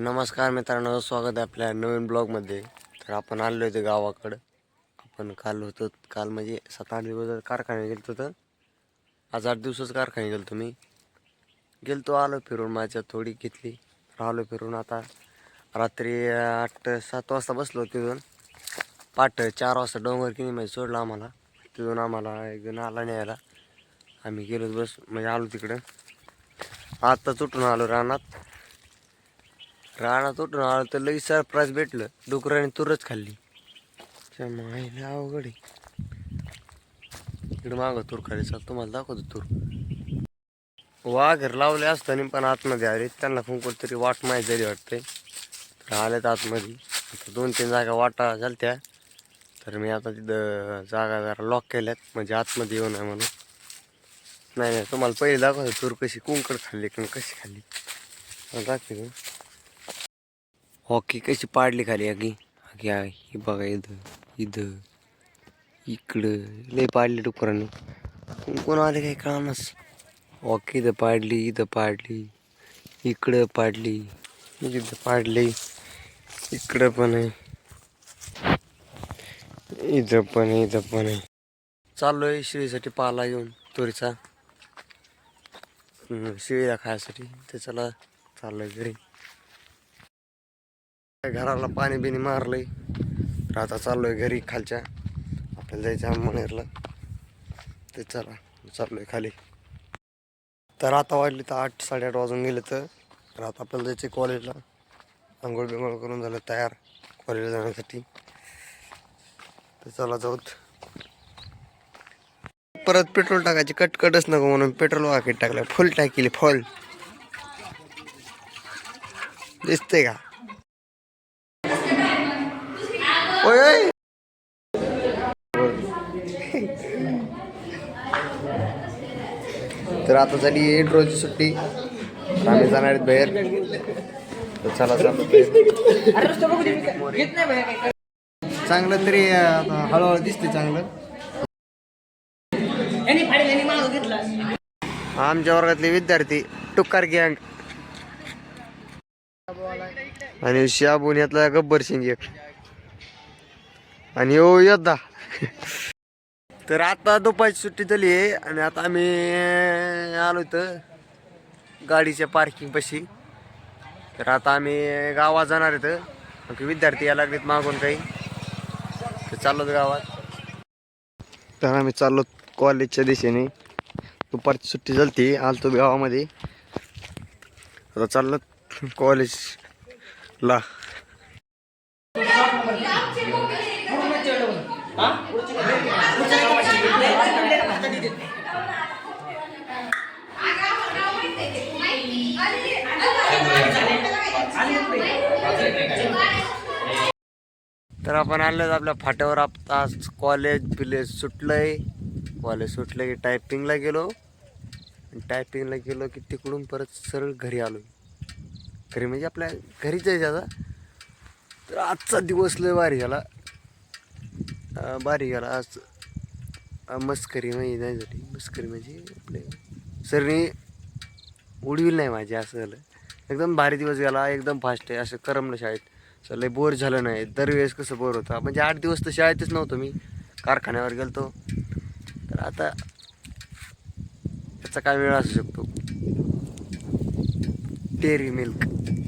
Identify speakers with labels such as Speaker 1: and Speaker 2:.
Speaker 1: नमस्कार मित्रांनो स्वागत आहे आपल्या नवीन ब्लॉगमध्ये. तर आपण आलो होतो गावाकडं. आपण काल होतो काल म्हणजे सात आठ दिवस कारखान्यात गेलो तर. आज आठ दिवसच कारखान्यात गेलो मी. गेलतो आलो फिरून माझ्या थोडी घेतली. राहिलो फिरून आता रात्री आठ सात वाजता बसलो तिथून. पाठ चार वाजता डोंगर किनी म्हणजे सोडलं आम्हाला. तिथून आम्हाला एक आला न्यायला. आम्ही गेलो बस म्हणजे आलो तिकडं. आत्ता चुटून आलो रानात. रानात उठून आलं तर लगेच सरप्राईज भेटलं. डुकराने तुरच खाल्ली. च्या मायला अवघड आहे. मागं तूर खाली चाल तुम्हाला दाखवतो तूर. वाघर लावले असताना पण आतमध्ये आले. त्यांना पण कोणतरी वाट माहीत जरी वाटते तर आल्यात आतमध्ये. आता दोन तीन जागा वाटा झालत्या. तर मी आता तिथं जागा जरा लॉक केल्यात. म्हणजे आतमध्ये येऊ नये म्हणून. नाही नाही तुम्हाला पहिले दाखवतो तूर कशी कुंकड खाल्ली किंवा कशी खाल्ली. दाखवते. हॉकी कशी पाडली खाली अगी अगी ही बघा इथं इथं. इकडं. लय पाडली डुकरांनी कोण कोण आले काही कामच हॉकी इथं पाडली इथं पाडली. इकडं पाडली. इथं पाडली. इकडं पण आहे. इथं पण आहे इथं पण आहे. चाललोय शिळीसाठी पाला येऊन तुरीचा. शिळीला खायसाठी. ते चला चाललोय घरी. घराला पाणी बिणी मारलंय. तर आता चाललोय घरी खालच्या. आपल्याला जायचं अंमनेरला ते चला चाललोय खाली. तर आता वाजले तर आठ साडेआठ वाजून गेले तर तर आता आपल्याला जायचं कॉलेजला. आंघोळ बिंघोळ करून झालं तयार कॉलेजला जाण्यासाठी. तर चला जाऊत. परत पेट्रोल टाकायची कटकटच नको म्हणून पेट्रोल वाकेट टाकलं. फुल टाकीली फुल. दिसते का? ओय तर आता झाली एट रोजची सुट्टी. आम्ही जाणार आहेत बाहेर. तर चला चला. चांगलं तरी हळूहळू दिसते चांगलं. आमच्या वर्गातले विद्यार्थी टुक्कार गँग. आणि शाबून यातला गब्बर सिंग एक. आणि हो, यो योद्धा तर आता दुपारची सुट्टी झाली आहे आणि आता आम्ही आलो इथं गाडीच्या पार्किंग पाशी. तर आता आम्ही गावात जाणार इथं. विद्यार्थी यायला लागलेत मागून काही. तर चाललो गावात. तर आम्ही चाललो कॉलेजच्या दिशेने. दुपारची सुट्टी झाली आलतो गावामध्ये. आता चाललो कॉलेजला तर आपण आलोच आपल्या फाट्यावर. आता आज कॉलेज बिलेज सुटलंय. कॉलेज सुटलं की टायपिंगला गेलो. टायपिंगला गेलो की तिकडून परत सरळ घरी आलो घरी म्हणजे आपल्या घरीच जायचं आता तर आजचा दिवस लय भारी झाला. बारीक भारी गेला आज मस्करी म्हणजे नाही झाली. मस्करी म्हणजे आपले सरनी उडविल नाही माझी असं झालं. एकदम भारी दिवस गेला. एकदम फास्ट आहे. असं करमलं शाळेत. असं लय बोर झालं नाही. दरवेळेस कसं बोर होतं. म्हणजे आठ दिवस तर शाळेतच नव्हतो मी. कारखान्यावर गेलतो. तर आता त्याचा काय वेळ असू शकतो? Dairy milk